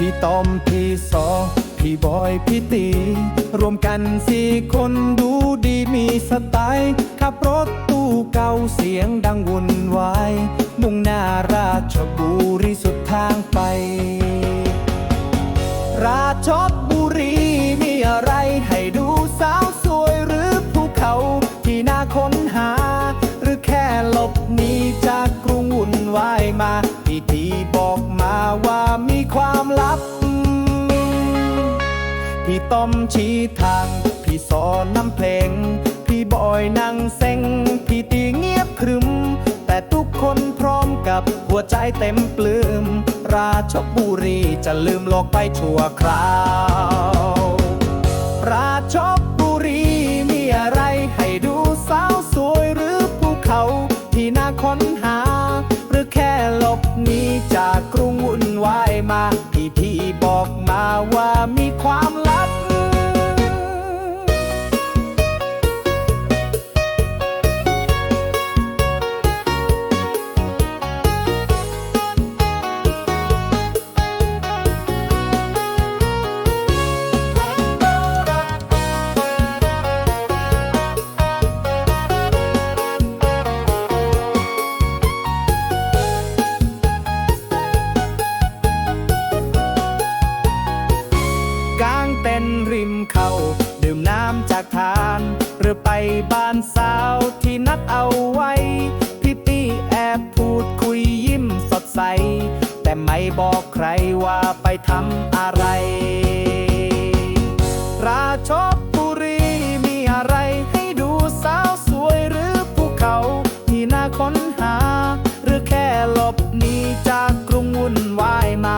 พี่ตอมพี่สอพี่บอยพี่ตีรวมกันสี่คนดูดีมีสไตล์ขับรถตู้เก่าเสียงดังวุ่นวาย มุ่งหน้าราชบุรีสุดทางไป ราชบุรีมีอะไรให้ดูสาวสวยหรือภูเขาที่น่าค้นหา หรือแค่หลบหนีจากกรุงวุ่นวายมา พี่ทีบอกมาว่ามีความลับ พี่ต้อมชี้ทาง พี่สอนนำเพลง พี่บอยนั่งเซ็ง พี่ตีเงียบครึม แต่ทุกคนพร้อมกับหัวใจเต็มปลื้ม ราชบุรีจะลืมโลกไปชั่วคราว บหนีจากกรุงวุ่นวายมาพี่ ทาน หรือไปบ้านสาวที่นัดเอาไว้ พี่ปี้แอบพูดคุยยิ้มสดใส แต่ไม่บอกใครว่าไปทำอะไร ราชบบุรีมีอะไรให้ดูสาวสวยหรือภูเขาที่น่าค้นหา หรือแค่หลบหนีจากกรุงวุ่นวายมา